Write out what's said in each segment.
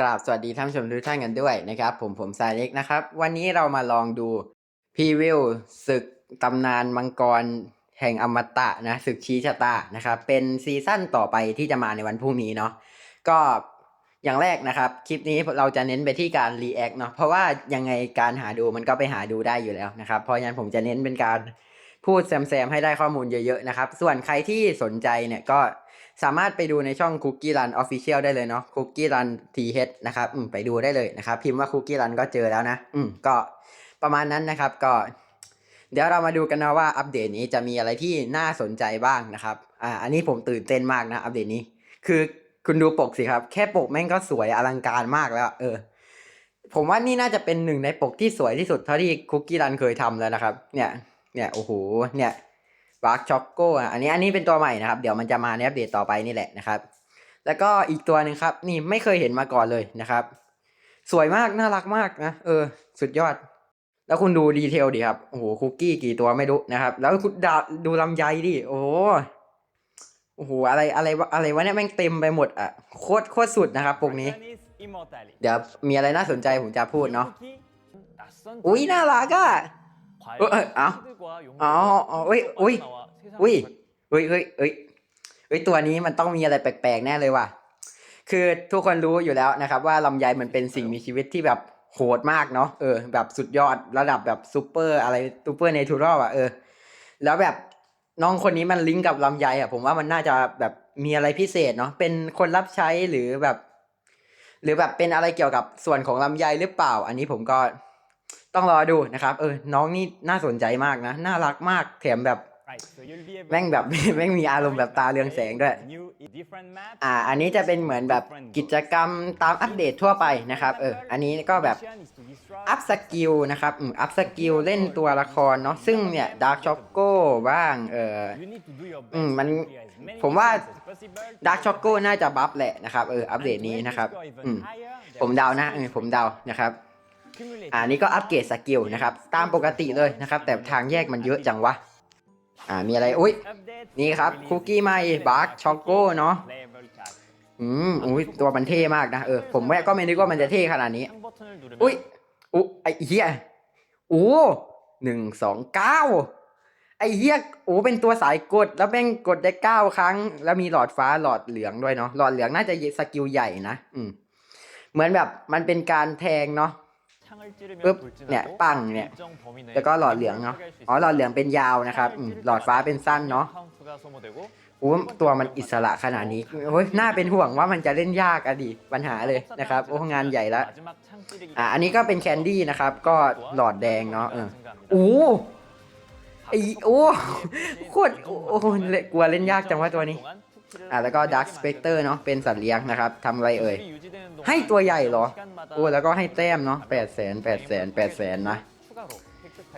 กราบสวัสดีท่านผู้ชมทุกท่านกันด้วยนะครับ ผมผมสายเล็กนะครับ วันนี้เรามาลองดูพีวิวศึกตำนานมังกรแห่งอมตะนะศึกชี้ชะตานะครับ เป็นซีซั่นต่อไปที่จะมาในวันพรุ่งนี้เนาะก็อย่างแรกนะครับ คลิปนี้เราจะเน้นไปที่การรีแอคเนาะเพราะว่ายังไงการหาดูมันก็ไปหาดูได้อยู่แล้วนะครับ เพราะฉะนั้นผมจะเน้นเป็นการพูดแซมๆให้ได้ข้อมูลเยอะๆนะครับ ส่วนใครที่สนใจเนี่ยก็ สามารถไปดูในช่อง Cookie Run Official ได้เลยเนาะ Cookie Run TH นะครับอืมไปดูได้เลยนะครับ พิมพ์ว่า Cookie Run ก็เจอแล้วนะ อืมก็ประมาณนั้นนะครับก็ เดี๋ยวเรามาดูกันนะว่าอัปเดตนี้จะมีอะไรที่น่าสนใจบ้างนะครับ อ่า อันนี้ผมตื่นเต้นมากนะ อัปเดตนี้ คือคุณดูปกสิครับ แค่ปกแม่งก็สวยอลังการมากแล้ว เออ ผมว่านี่น่าจะเป็นหนึ่งในปกที่สวยที่สุดเท่าที่คุกกี้รันเคยทำแล้วนะครับ เนี่ย เนี่ยโอ้โห เนี่ย บาร์ช็อกโกอะอันนี้อันนี้เป็นตัวใหม่นะครับ เดี๋ยวมันจะมาในอัปเดตต่อไปนี่แหละนะครับ แล้วก็อีกตัวหนึ่งครับ นี่ไม่เคยเห็นมาก่อนเลยนะครับ สวยมากน่ารักมากนะเออ สุดยอด แล้วคุณดูดีเทลดิครับโอ้โหคุกกี้กี่ตัวไม่รู้นะครับ แล้วคุณดาดูลำไยดิโอ้โหโอ้โหอะไรอะไรอะไรวะเนี่ยแม่งเต็มไปหมดอะโคตรโคตรสุดนะครับปกนี้ เดี๋ยวมีอะไรน่าสนใจผมจะพูดเนาะอุ๊ยน่ารักอะ เอ้ยเอ้ยเอ้าอ๋ออ๋อเอ้ยอุ๊ยอุ้ยเฮ้ยเฮ้ยเฮ้ยเฮ้ยตัวนี้มันต้องมีอะไรแปลกๆแน่เลยว่ะ คือทุกคนรู้อยู่แล้วนะครับ ว่าลำไยมันเป็นสิ่งมีชีวิตที่แบบโหดมากเนาะเออ แบบสุดยอดระดับแบบซูเปอร์อะไรซูเปอร์เนทูรัลอะเออ แล้วแบบน้องคนนี้มันลิงก์กับลำไยอะ ผมว่ามันน่าจะแบบมีอะไรพิเศษเนาะเป็นคนรับใช้หรือแบบ หรือแบบเป็นอะไรเกี่ยวกับส่วนของลำไยหรือเปล่า อันนี้ผมก็ ต้องรอดูนะครับ เออ น้องนี่น่าสนใจมากนะ น่ารักมากแถมแบบแม่งแบบแม่งมีอารมณ์แบบตาเรืองแสงด้วย อ่า อันนี้จะเป็นเหมือนแบบกิจกรรมตามอัปเดตทั่วไปนะครับ เออ อันนี้ก็แบบอัพสกิลนะครับ อืม อัพสกิลเล่นตัวละครเนาะ ซึ่งเนี่ยดาร์ c ช็อกโก้บ้าง เอออืม มัน ผมว่าดาร์ c ช็อกโก้น่าจะบัฟแหละนะครับ เออ อัปเดตนี้นะครับ อืม ผมเดานะ เออ ผมเดานะครับ อ่านี่ก็อัปเกรดสกิลนะครับ ตามปกติเลยนะครับ แต่ทางแยกมันเยอะจังวะ อ่ามีอะไรอุ้ยนี่ครับคุกกี้ไมบาร์ช็อกโก้เนาะอืมอุ้ยตัวมันเท่มากนะเออผมก็ไม่นึกว่ามันจะเท่ขนาดนี้ อุ้ยอุ๊ไอเฮียโอ้หนึ่งสองเก้าไอเฮียโอ้เป็นตัวสายกดแล้วแม่งกดได้เก้าครั้ง แล้วมีหลอดฟ้าหลอดเหลืองด้วยเนาะหลอดเหลืองน่าจะสกิลใหญ่นะอืมเหมือนแบบมันเป็นการแทงเนาะ ปึ๊บเนี่ยปังเนี่ยแล้วก็หลอดเหลืองเนาะอ๋อหลอดเหลืองเป็นยาวนะครับอืมหลอดฟ้าเป็นสั้นเนาะโอ้ตัวมันอิสระขนาดนี้โอ้ยน่าเป็นห่วงว่ามันจะเล่นยากอะดิปัญหาเลยนะครับโอ้งานใหญ่ละอะอันนี้ก็เป็นแคนดี้นะครับ ก็หลอดแดงเนาะเออโอ้ไอโอ้โคตรโอ้โอ้เละกลัวเล่นยากจังว่าตัวนี้อะแล้วก็ Dark Spectre เนาะเป็นสัตว์เลี้ยงนะครับทำอะไรเอ่ย ให้ตัวใหญ่เหรอ โอ้แล้วก็ให้แต้มเนาะแปดแสนแปดแสนแปดแสนนะ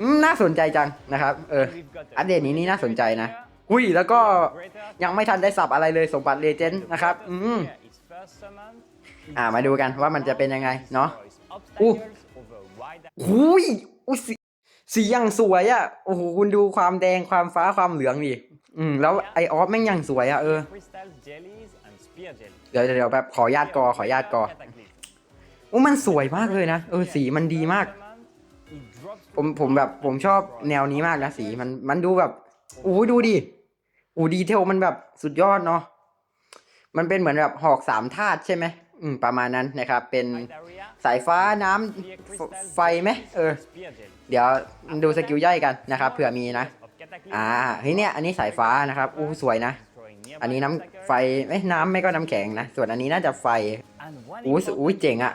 อืมน่าสนใจจังนะครับ เออ อัปเดตนี้นี่น่าสนใจนะอุ้ยแล้วก็ยังไม่ทันได้สับอะไรเลยสมบัติเลเจนด์นะครับ อืมอ่ามาดูกันว่ามันจะเป็นยังไงเนาะอู้อุ้ยอุ้ยสีสีอย่างสวยอะ่ะ โอ้โห คุณดูความแดงความฟ้าความเหลืองดิ อืม แล้วไอออฟแม่งอย่างสวยอะ่ะเออ เดี๋ยวเดี๋ยวแบบขอญาตกอขอญาตกอโอ้มันสวยมากเลยนะเออสีมันดีมาก ผมผมแบบผมชอบแนวนี้มากนะสีมันมันดูแบบโอ้ดูดิโอ้ดีเทลมันแบบสุดยอดเนาะมันเป็นเหมือนแบบหอกสามธาตุใช่ไหมอืมประมาณนั้นนะครับ เป็นสายฟ้าน้ำไฟไหมเออ เดี๋ยวดูสกิลย่อยกันนะครับเผื่อมีนะ อ่าเฮ้ยเนี่ยอันนี้สายฟ้านะครับอู้สวยนะ อันนี้น้ำไฟไม่น้ำไม่ก็น้ำแข็งนะ ส่วนอันนี้น่าจะไฟอู้สอู้เจ๋งอะ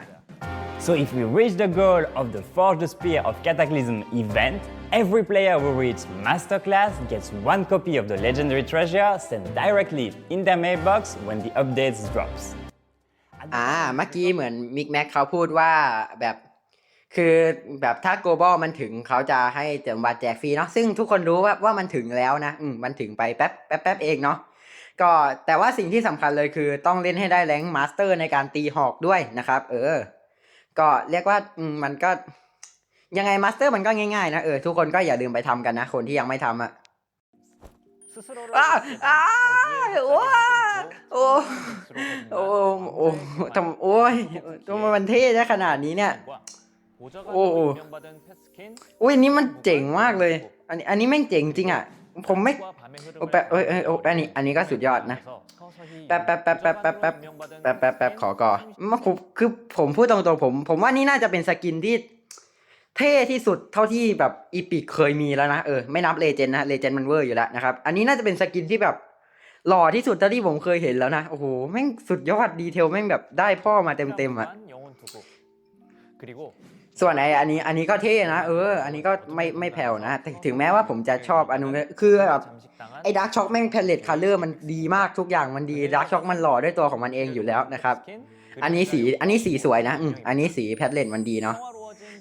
So if we reach the goal of the Forge the Spear of Cataclysm event, every player who reaches Masterclass gets one copy of the legendary treasure sent directly in their mailbox when the updates drops. อ่าเมื่อกี้เหมือนมิกแม็กเขาพูดว่าแบบคือแบบถ้า global มันถึงเขาจะให้เติมบัตรแจกฟรีเนาะซึ่งทุกคนรู้ว่าว่ามันถึงแล้วนะ อืมมันถึงไปแป๊บแป๊บแป๊บเองเนาะ ก็แต่ว่าสิ่งที่สำคัญเลยคือต้องเล่นให้ได้แรงมาสเตอร์ในการตีหอกด้วยนะครับ เออ ก็เรียกว่าอืมมันก็ยังไงมาสเตอร์มันก็ง่ายๆนะเออทุกคนก็อย่าลืมไปทำกันนะ คนที่ยังไม่ทำอะอ้าอ้าว้าโอ้โอ้โอ้ทำโอ้ยทำไมมันเท่ได้ขนาดนี้เนี่ยโอ้โหอุ้ยอันนี้มันเจ๋งมากเลย อันนี้อันนี้แม่งเจ๋งจริงอะ ผมไม่โอ้แป๊บเอ้ยเอ้โอ้อันนี้ อันนี้ก็สุดยอดนะ แป๊บแป๊บแป๊บแป๊บแป๊บแป๊บแป๊บแป๊บแป๊บขอก่อนมาคือคือผมพูดตรงๆผม ผมว่านี่น่าจะเป็นสกินที่เท่ที่สุดเท่าที่แบบอีพิกเคยมีแล้วนะ เออ ไม่นับเลเจนนะเลเจนมันเวอร์อยู่แล้วนะครับ อันนี้น่าจะเป็นสกินที่แบบหล่อที่สุดเท่าที่ผมเคยเห็นแล้วนะ โอ้โห แม่งสุดยอดดีเทลแม่งแบบได้พ่อมาเต็มๆอะ ส่วนไออันนี้อันนี้ก็เท่นะเออ อันนี้ก็ไม่ไม่แผ่วนะแต่ถึงแม้ว่าผมจะชอบอันนู้นคือแบบไอ้ดาร์กช็อกแม่งแพลเลตคัลเลอร์มันดีมากทุกอย่างมันดีดาร์กช็อกมันหล่อด้วยตัวของมันเองอยู่แล้วนะครับ อันนี้สีอันนี้สีสวยนะอืมอันนี้สีแพทเลนมันดีเนาะ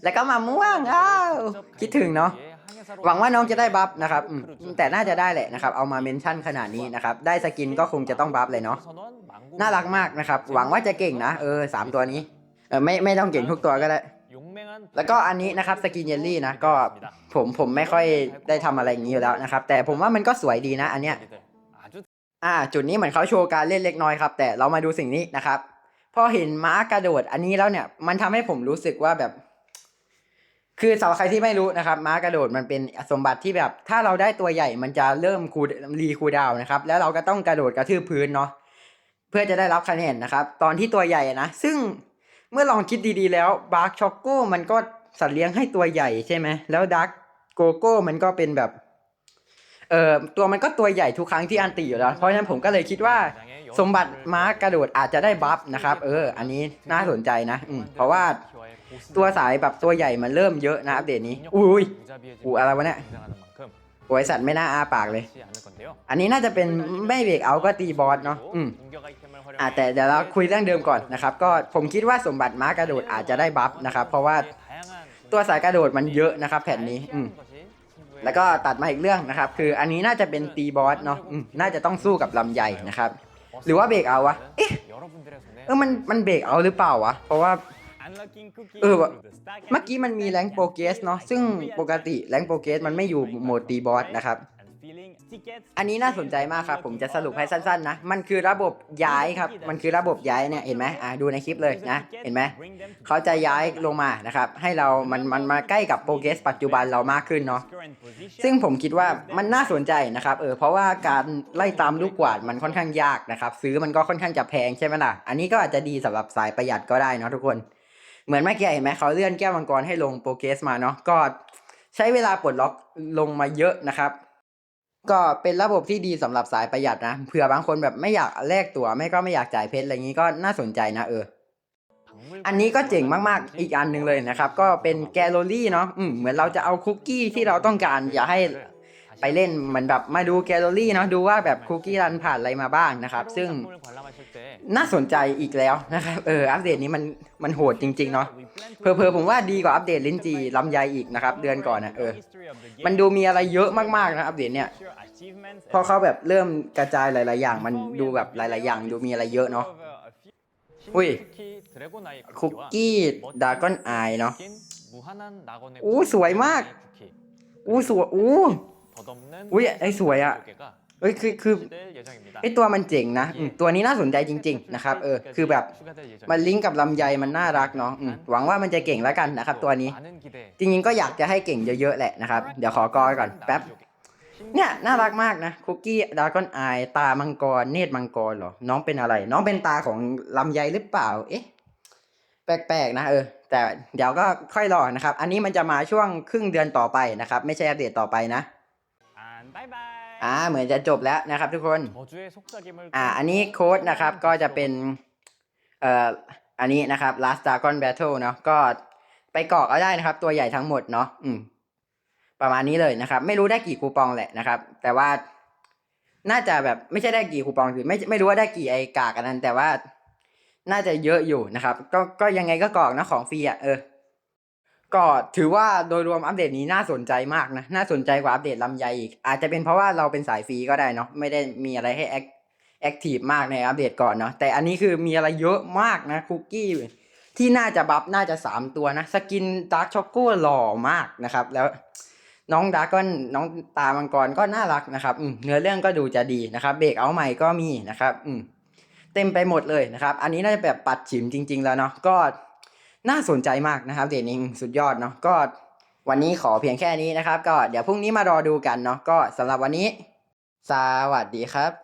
แล้วก็มาม่วงอ้าวคิดถึงเนาะหวังว่าน้องจะได้บัฟนะครับแต่น่าจะได้แหละนะครับเอามาเมนชั่นขนาดนี้นะครับได้สกินก็คงจะต้องบัฟเลยเนาะน่ารักมากนะครับหวังว่าจะเก่งนะเออสามตัวนี้เออไม่ไม่ต้องเก่งทุกตัวก็ได้ แล้วก็อันนี้นะครับสกินเยลลี่นะก็ผมผมไม่ค่อยได้ทำอะไรอย่างนี้อยู่แล้วนะครับ แต่ผมว่ามันก็สวยดีนะ อันเนี้ยอ่า จุดนี้เหมือนเขาโชว์การเล่นเล็กน้อยครับ แต่เรามาดูสิ่งนี้นะครับพอเห็นม้ากระโดดอันนี้แล้วเนี่ย มันทำให้ผมรู้สึกว่าแบบ คือสำหรับใครที่ไม่รู้นะครับ ม้ากระโดดมันเป็นสมบัติที่แบบ ถ้าเราได้ตัวใหญ่มันจะเริ่มคูรีคูดาวน์นะครับ แล้วเราก็ต้องกระโดดกระทืบพื้นเนาะเพื่อจะได้รับคะแนนนะครับ ตอนที่ตัวใหญ่นะ ซึ่ง เมื่อลองคิดดีๆแล้วบาร์ช็อกโก้มันก็สัตว์เลี้ยงให้ตัวใหญ่ใช่ไหมแล้วดักโกโก้มันก็เป็นแบบเอ่อตัวมันก็ตัวใหญ่ทุกครั้งที่อันตีอยู่แล้ว เพราะฉะนั้นผมก็เลยคิดว่าสมบัติม้ากระโดดอาจจะได้บัฟนะครับ เออ อันนี้น่าสนใจนะอืมเพราะว่าตัวสายแบบตัวใหญ่มันเริ่มเยอะนะอัปเดตนี้ อุ้ยอู้อะไรวะเนี่ยโอ้ยสัตว์ไม่น่าอาปากเลย อันนี้น่าจะเป็นไม่เบรกเอาก็ตีบอสเนาะอืม อ่าแต่เดี๋ยวเราคุยเรื่องเดิมก่อนนะครับ ก็ผมคิดว่าสมบัติม้ากระโดดอาจจะได้บัฟนะครับ เพราะว่าตัวสายกระโดดมันเยอะนะครับ แผ่นนี้อืมแล้วก็ตัดมาอีกเรื่องนะครับ คืออันนี้น่าจะเป็นตีบอสเนาะอืมน่าจะต้องสู้กับลำใหญ่นะครับ หรือว่าเบรกเอาวะเอ๊ะเออมันมันเบรกเอาหรือเปล่าวะเพราะว่าเออเมื่อกี้มันมีแรงโปรเกสเนาะซึ่งปกติแรงโปรเกสมันไม่อยู่โหมดตีบอสนะครับ อันนี้น่าสนใจมากครับ ผมจะสรุปให้สั้นๆนะ มันคือระบบย้ายครับ มันคือระบบย้ายเนี่ยเห็นไหมอ่าดูในคลิปเลยนะ เห็นไหมเขาจะย้ายลงมานะครับ ให้เรา มันมันมาใกล้กับโปรเกสปัจจุบันเรามากขึ้นเนาะ ซึ่งผมคิดว่ามันน่าสนใจนะครับ เออ เพราะว่าการไล่ตามลูกกวาดมันค่อนข้างยากนะครับ ซื้อมันก็ค่อนข้างจะแพงใช่ไหมล่ะ อันนี้ก็อาจจะดีสำหรับสายประหยัดก็ได้เนาะทุกคน เหมือนเมื่อกี้เห็นไหมเขาเลื่อนแก้วมังกรให้ลงโปรเกสมาเนาะ ก็ใช้เวลาปลดล็อกลงมาเยอะนะครับ ก็เป็นระบบที่ดีสำหรับสายประหยัดนะเผื่อบางคนแบบไม่อยากแลกตั๋วไม่ก็ไม่อยากจ่ายเพชรอะไรอย่างนี้ก็น่าสนใจนะเออ อันนี้ก็เจ๋งมากๆ อีกอันหนึ่งเลยนะครับ ก็เป็นแกลเลอรี่เนาะอืมเหมือนเราจะเอาคุกกี้ที่เราต้องการ อย่าให้ไปเล่นเหมือนแบบมาดูแกลเลอรี่เนาะดูว่าแบบคุกกี้รันผ่านอะไรมาบ้างนะครับ ซึ่งน่าสนใจอีกแล้วนะครับเอออัปเดตนี้มันมันโหดจริงๆเนาะ เพอๆผมว่าดีกว่าอัปเดตลิ้นจีลำไยอีกนะครับเดือนก่อนนะเออ มันดูมีอะไรเยอะมากๆนะอัปเดตเนี่ยพอเขาแบบเริ่มกระจายหลาย ๆ อย่าง มันดูแบบหลาย ๆ อย่างดูมีอะไรเยอะเนาะอุ้ยคุกกี้ดากอนไอเนาะอู้สวยมากอู้สวยอู้อุ้ยไอสวยอะ เอ้ยคือคือไอตัวมันเจ๋งนะตัวนี้น่าสนใจจริง ๆ นะครับเออคือแบบมันลิงก์กับลำไยมันน่ารักเนาะหวังว่ามันจะเก่งแล้วกันนะครับ ตัวนี้ จริงๆก็อยากจะให้เก่งเยอะๆแหละนะครับ เดี๋ยวขอกอก่อนแป๊บเนี่ยน่ารักมากนะคุกกี้ดากอนไอตามังกร เนตรมังกรเหรอ น้องเป็นอะไร น้องเป็นตาของลำไยหรือเปล่า เอ๊ะ แปลกๆนะเออ แต่เดี๋ยวก็ค่อยรอนะครับ อันนี้มันจะมาช่วงครึ่งเดือนต่อไปนะครับ ไม่ใช่อัปเดตต่อไปนะ อ่าย เหมือนจะจบแล้วนะครับทุกคนอ่าอันนี้โค้ดนะครับก็จะเป็นเอ่ออันนี้นะครับ last dragon battle เนาะก็ไปกรอกเอาได้นะครับ ตัวใหญ่ทั้งหมดเนาะอืมประมาณนี้เลยนะครับ ไม่รู้ได้กี่คูปองแหละนะครับ แต่ว่าน่าจะแบบไม่ใช่ได้กี่คูปองคือไม่ไม่รู้ว่าได้กี่ไอกากอันนั้น แต่ว่าน่าจะเยอะอยู่นะครับ ก็ก็ยังไงก็กรอกนะของฟรีอะเออ ก็ถือว่าโดยรวมอัปเดตนี้น่าสนใจมากนะ น่าสนใจกว่าอัปเดตลำไยอีก อาจจะเป็นเพราะว่าเราเป็นสายฟรีก็ได้เนาะไม่ได้มีอะไรให้แอคแอคทีฟมากในอัปเดตก่อนเนาะแต่อันนี้คือมีอะไรเยอะมากนะคุกกี้ที่น่าจะบัฟน่าจะสามตัวนะสกินดาร์กช็อกโกหล่อมากนะครับ แล้วน้องดาร์กก็น้องตามังกรก็น่ารักนะครับเนื้อเรื่องก็ดูจะดีนะครับเบรกเอาใหม่ก็มีนะครับอืเต็มไปหมดเลยนะครับ อันนี้น่าจะแบบปัดฉิมจริง ๆ แล้วเนาะก็ น่าสนใจมากนะครับเดนิงสุดยอดเนาะก็วันนี้ขอเพียงแค่นี้นะครับ ก็เดี๋ยวพรุ่งนี้มารอดูกันเนาะก็สำหรับวันนี้ สวัสดีครับ